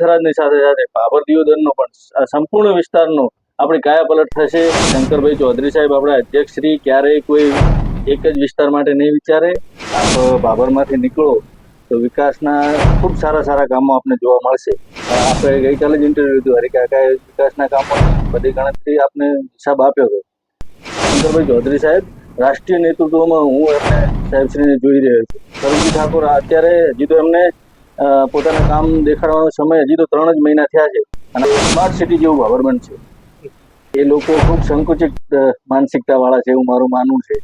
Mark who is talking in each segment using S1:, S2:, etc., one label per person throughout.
S1: થરાદની સાથે સાથે બાબર દિયોદરનો પણ સંપૂર્ણ વિસ્તારનો આપણે કાયાપલટ થશે. શંકરભાઈ ચૌધરી સાહેબ આપણા અધ્યક્ષ શ્રી, ક્યારેય કોઈ એક જ વિસ્તાર માટે નહીં વિચારે. આપ બાબરમાંથી નીકળો તો વિકાસના ખૂબ સારા સારા કામો આપને જોવા મળશે. આપણે ગઈકાલે જ ઇન્ટરવ્યુ લીધું, હરિકાકાએ વિકાસના કામો બધી ગણતરી આપને હિસાબ આપ્યો હતો. શંકરભાઈ ચૌધરી સાહેબ, રાષ્ટ્રીય નેતૃત્વમાં હું એમને સાહેબશ્રીને જોઈ રહ્યો છું. સરજી ઠાકોર, અત્યારે હજી તો એમને પોતાના કામ દેખાડવાનો સમય હજી તો ત્રણ જ મહિના થયા છે. અને સ્માર્ટ સિટી જેવું ગવર્મેન્ટ બનશે એ લોકો ખૂબ સંકુચિત માનસિકતાવાળા માનસિકતા વાળા છે એવું મારું માનવું છે.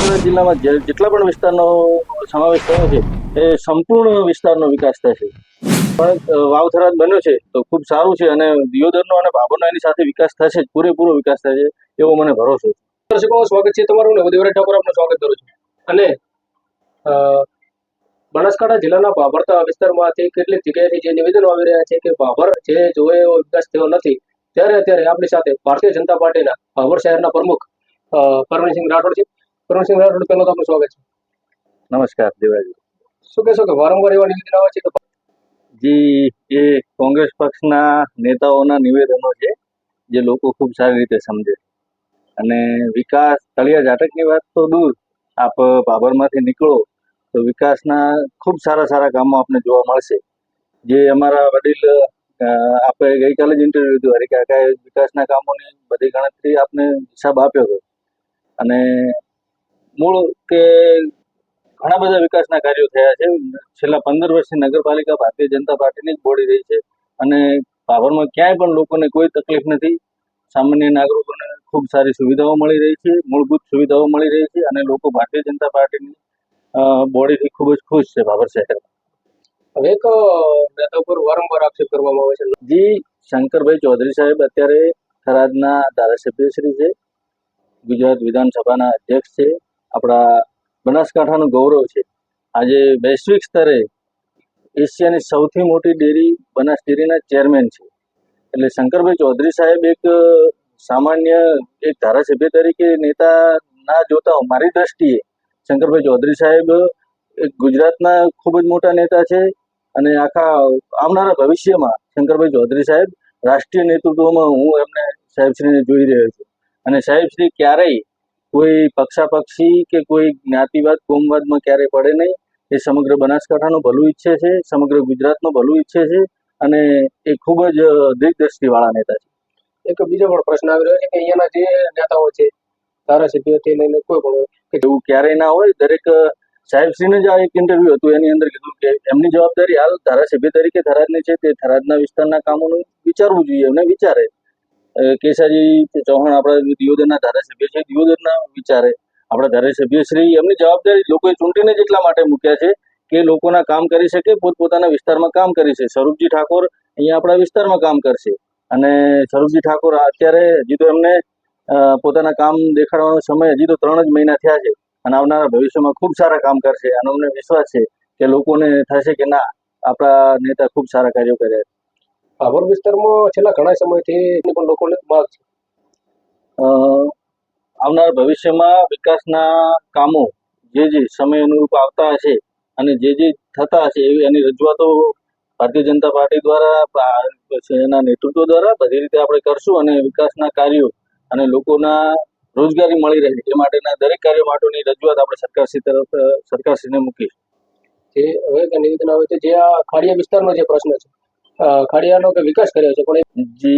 S1: સુરત જિલ્લામાં જેટલા પણ વિસ્તારનો સમાવેશ થયો છે, એ સંપૂર્ણ વિસ્તારનો વિકાસ થશે. પણ વાવથરાજ બન્યો છે તો ખૂબ સારું છે અને દિયોદરનો અને ભાભરનો એની સાથે વિકાસ થશે જ, પૂરેપૂરો વિકાસ થશે એવો મને ભરોસો છે.
S2: સ્વાગત છે તમારું ને દેવરાજ ઠાકોર આપનું સ્વાગત કરું છું. અને બનાસકાંઠા જિલ્લાના ભાભરતા વિસ્તારમાંથી કેટલીક જગ્યાએથી જે નિવેદનો આવી રહ્યા છે કે ભાભર જે જોવે એવો વિકાસ થયો નથી ત્યારે અત્યારે આપણી સાથે ભારતીય જનતા પાર્ટીના ભાભર શહેરના પ્રમુખ અ, પરવીનસિંહ રાઠોડ છે. પરવીનસિંહ રાઠોડ પહેલો આપનું સ્વાગત છે.
S1: નમસ્કાર દેવાજી
S2: શું કહેશો કે વારંવાર એવા નિવેદન આવે છે કે
S1: જી એ કોંગ્રેસ પક્ષના નેતાઓના નિવેદનો છે જે લોકો ખૂબ સારી રીતે સમજે અને વિકાસ તળિયા જાટકની વાત તો દૂર. આપ બાબરમાંથી નીકળો તો વિકાસના ખૂબ સારા સારા કામો આપને જોવા મળશે. જે અમારા વડીલ આપણે ગઈકાલે જ ઇન્ટરવ્યુ હતું હરિકાકાએ વિકાસના કામોની બધી ગણતરી આપને હિસાબ આપ્યો હતો. અને મૂળ કે ઘણા બધા વિકાસના કાર્યો થયા છે. છેલ્લા પંદર વર્ષથી નગરપાલિકા ભારતીય જનતા પાર્ટીની જ બોડી રહી છે. અને પાવરમાં ક્યાંય પણ લોકોને કોઈ તકલીફ નથી. સામાન્ય નાગરિકોને ખૂબ સારી સુવિધાઓ મળી રહી છે. મૂળભૂત સુવિધાઓ મળી રહી છે અને લોકો ભારતીય જનતા પાર્ટીની બોડીથી ખૂબ જ ખુશ છે બાબર શહેર
S2: હવે એક નેતા ઉપર વારંવાર આક્ષેપ કરવામાં આવે છે.
S1: જી શંકરભાઈ ચૌધરી સાહેબ અત્યારે થરાદના ધારાસભ્ય શ્રી છે ગુજરાત વિધાનસભાના અધ્યક્ષ છે આપણા બનાસકાંઠાનું ગૌરવ છે. આજે વૈશ્વિક સ્તરે એશિયાની સૌથી મોટી ડેરી બનાસ ડેરીના ચેરમેન છે. એટલે શંકરભાઈ ચૌધરી સાહેબ એક સામાન્ય એક ધારાસભ્ય તરીકે નેતા ના જોતા. મારી દ્રષ્ટિએ શંકરભાઈ ચૌધરી સાહેબ ગુજરાતના ખૂબ જ મોટા નેતા છે અને આખા આવનારા ભવિષ્યમાં શંકરભાઈ ચૌધરી સાહેબ રાષ્ટ્રીય નેતૃત્વમાં હું એમને સાહેબશ્રીને જોઈ રહ્યો છું. અને સાહેબશ્રી ક્યારેય કોઈ પક્ષાપક્ષી કે કોઈ જ્ઞાતિવાદ, કોમવાદમાં ક્યારેય પડે નહીં. એ સમગ્ર બનાસકાંઠાનું ભલું ઈચ્છે છે, સમગ્ર ગુજરાતનું ભલું ઈચ્છે છે અને એ ખૂબ જ દીર્ઘદ્રષ્ટિવાળા નેતા છે.
S2: એક બીજો પણ પ્રશ્ન આવી રહ્યો છે કે અહીંયાના જે નેતાઓ છે ધારાસભ્યથી લઈને કોઈ પણ હોય
S1: કે એવું ક્યારેય ના હોય, દરેક સાહેબશ્રીને જ આ એક ઇન્ટરવ્યુ હતું, એની અંદર કીધું કે એમની જવાબદારી હાલ ધારાસભ્ય તરીકે થરાદની છે, તે થરાદના વિસ્તારના કામોનું વિચારવું જોઈએ એમને વિચારે. કેસાજી ચૌહાણ આપણા દિયોદરના ધારાસભ્ય છે, દિયોદરના વિચારે. આપણા ધારાસભ્ય શ્રી એમની જવાબદારી લોકોએ ચૂંટીને જ એટલા માટે મૂક્યા છે કે લોકોના કામ કરી શકે, પોતપોતાના વિસ્તારમાં કામ કરી શકે. સ્વરૂપજી ઠાકોર અહીંયા આપણા વિસ્તારમાં કામ કરશે. અને સ્વરૂપજી ઠાકોર અત્યારે, હજી તો એમને પોતાના કામ દેખાડવાનો સમય હજી તો ત્રણ જ મહિના થયા છે અને આવનારા ભવિષ્યમાં ખૂબ સારા કામ કરશે અને અમને વિશ્વાસ છે કે લોકોને થશે કે ના આપણા નેતા ખૂબ સારા કાર્યો કર્યા છે.
S2: ભાભર વિસ્તારમાં છેલ્લા ઘણા સમયથી પણ લોકોને માગ છે
S1: આવનારા ભવિષ્યમાં વિકાસના કામો જે જે સમય અનુરૂપ આવતા હશે અને જે જે થતા હશે એવી એની રજૂઆતો ભારતીય જનતા પાર્ટી દ્વારા એના નેતૃત્વ દ્વારા બધી રીતે આપણે કરશું અને વિકાસના કાર્યો અને લોકોના રોજગારી મળી રહે એ માટેના દરેક કાર્ય માટેની રજૂઆત આપણે સરકારશ્રી તરફ સરકાર સરકારશ્રીને મૂકીશું
S2: જે હવે નિવેદન આવે છે જે આ ખાડિયા વિસ્તારનો જે પ્રશ્ન છે ખાડિયાનો કે વિકાસ કર્યો છે પણ એ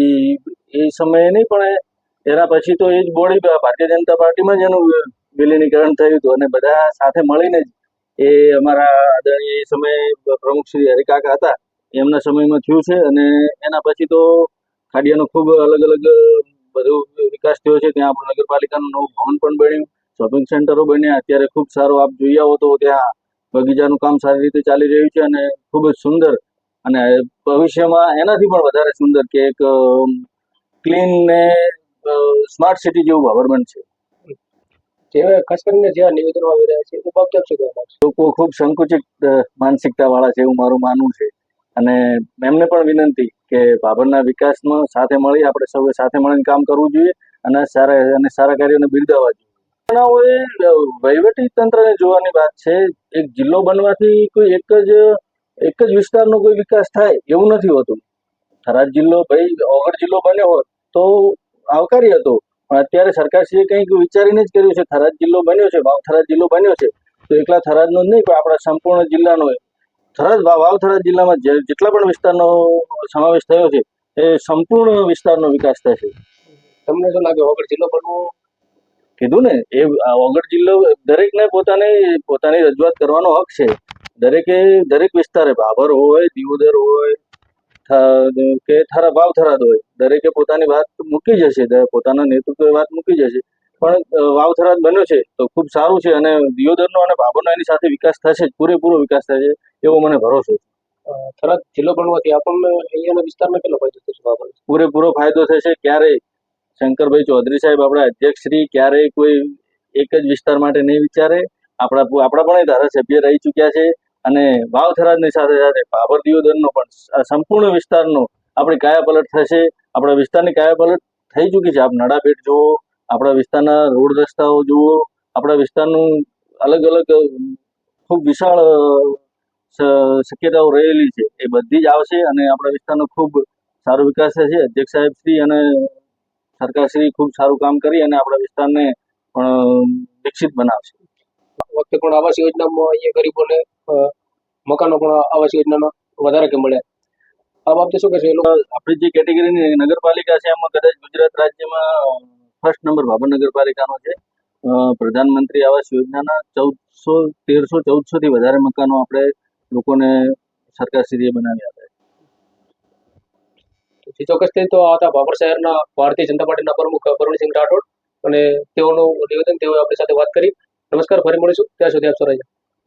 S1: એ સમયે નહીં પણ એના પછી તો એ જ બોડી ભારતીય જનતા પાર્ટીમાં જ એનું વિલીનીકરણ થયું હતું અને બધા સાથે મળીને જ એ અમારા આદરણીય એ સમયે પ્રમુખ શ્રી હરિકાકા હતા એમના સમયમાં થયું છે અને એના પછી તો ખાડિયાનો ખૂબ અલગ અલગ બધું વિકાસ થયો છે. ત્યાં આપણું નગરપાલિકાનું નવું ભવન પણ બન્યું. શોપિંગ સેન્ટરો બન્યા. અત્યારે ખૂબ સારું આપ જોઈ આવો તો ત્યાં બગીચાનું કામ સારી રીતે ચાલી રહ્યું છે અને ખૂબ જ સુંદર અને ભવિષ્યમાં એનાથી પણ વધારે સુંદર કે એક ક્લીન ને સ્માર્ટ સિટી જેવું ભાવર બનશે
S2: ખાસ કરીને જે આ નિવેદનો આવી રહ્યા છે એ બાબતે શું કહેવા
S1: લોકો ખૂબ સંકુચિત માનસિકતા વાળા છે એવું મારું માનવું છે. અને એમને પણ વિનંતી કે ભાભરના વિકાસમાં સાથે મળી આપણે સૌએ સાથે મળીને કામ કરવું જોઈએ અને સારા અને સારા કાર્યોને બિરદાવવા જોઈએ. ઘટનાઓએ વહીવટી તંત્રને જોવાની વાત છે. એક જિલ્લો બનવાથી કોઈ એક જ એક જ વિસ્તારનો કોઈ વિકાસ થાય એવું નથી હોતું. થરાદ જિલ્લો ભાઈ ઓગળ જિલ્લો બન્યો હોત તો આવકારી હતો. પણ અત્યારે સરકારશ્રીએ કંઈક વિચારીને જ કર્યું છે. થરાદ જિલ્લો બન્યો છે, વાવ થરાદ જિલ્લો બન્યો છે. તો એકલા થરાદનો જ નહીં, પણ આપણા સંપૂર્ણ જિલ્લાનો થરાદ વાવ થરાદ જિલ્લામાં જેટલા પણ વિસ્તારનો સમાવેશ થયો છે એ સંપૂર્ણ વિસ્તારનો વિકાસ થશે.
S2: તમને શું લાગે વગર જિલ્લો બનવો
S1: કીધું ને એ ઓગળ જિલ્લો દરેકને પોતાની પોતાની રજૂઆત કરવાનો હક છે. દરેકે દરેક વિસ્તારે બાબર હોય દિયોદર હોય કે થરા ભાવ થરાદ હોય દરેકે પોતાની વાત મૂકી જશે પોતાના નેતૃત્વ વાત મૂકી જશે. પણ અ, વાવ થરાદ બન્યો છે તો ખૂબ સારું છે અને દિયોદરનો અને બાબરનો એની સાથે વિકાસ થશે પૂરેપૂરો વિકાસ થશે એવો મને ભરોસો છે.
S2: થરાદ જિલ્લો બનવાથી આપણને અહીંયાના વિસ્તારમાં કેટલો ફાયદો થશે
S1: પૂરેપૂરો ફાયદો થશે ક્યારેય. શંકરભાઈ ચૌધરી સાહેબ આપણા અધ્યક્ષ શ્રી ક્યારેય કોઈ એક જ વિસ્તાર માટે નહીં વિચારે. આપણા આપણા પણ એ ધારાસભ્ય રહી ચૂક્યા છે અને વાવ થરાદની સાથે સાથે બાબર દિયોદરનો પણ સંપૂર્ણ વિસ્તારનો આપણી કાયાપલટ થશે. આપણા વિસ્તારની કાયાપલટ થઈ ચૂકી છે. આપ નડાબેટ જુઓ આપણા વિસ્તારના રોડ રસ્તાઓ જુઓ આપણા વિસ્તારનું અલગ અલગ ખૂબ વિશાળ શક્યતાઓ રહેલી છે. એ બધી જ આવશે અને આપણા વિસ્તારનો ખૂબ સારો વિકાસ થશે. અધ્યક્ષ સાહેબ શ્રી અને સરકારશ્રી ખૂબ સારું કામ કરી અને આપણા વિસ્તારને પણ વિકસિત બનાવશે.
S2: વખતે પણ આવાસ યોજનામાં અહીંયા ગરીબોને મકાનો પણ આવાસ યોજનામાં વધારે કે મળ્યા. આ બાબતે શું કહેશે એ લોકો?
S1: આપણી જે કેટેગરીની નગરપાલિકા છે એમાં કદાચ ગુજરાત રાજ્યમાં ફર્સ્ટ નંબર ભાભર નગરપાલિકાનો છે. પ્રધાનમંત્રી આવાસ યોજનાના ચૌદસો, તેરસો, ચૌદસો થી વધારે મકાનો આપણે લોકોને સરકારશ્રીએ બનાવ્યા આપ્યા
S2: જે ચોક્કસથી તો આ હતા બાબર શહેરના ભારતીય જનતા પાર્ટીના પ્રમુખ પરવીનસિંહ રાઠોડ અને તેઓનું નિવેદન, તેઓએ આપણી સાથે વાત કરી. નમસ્કાર, ફરી મળીશું. ત્યાં સુધી આપ સરાઈ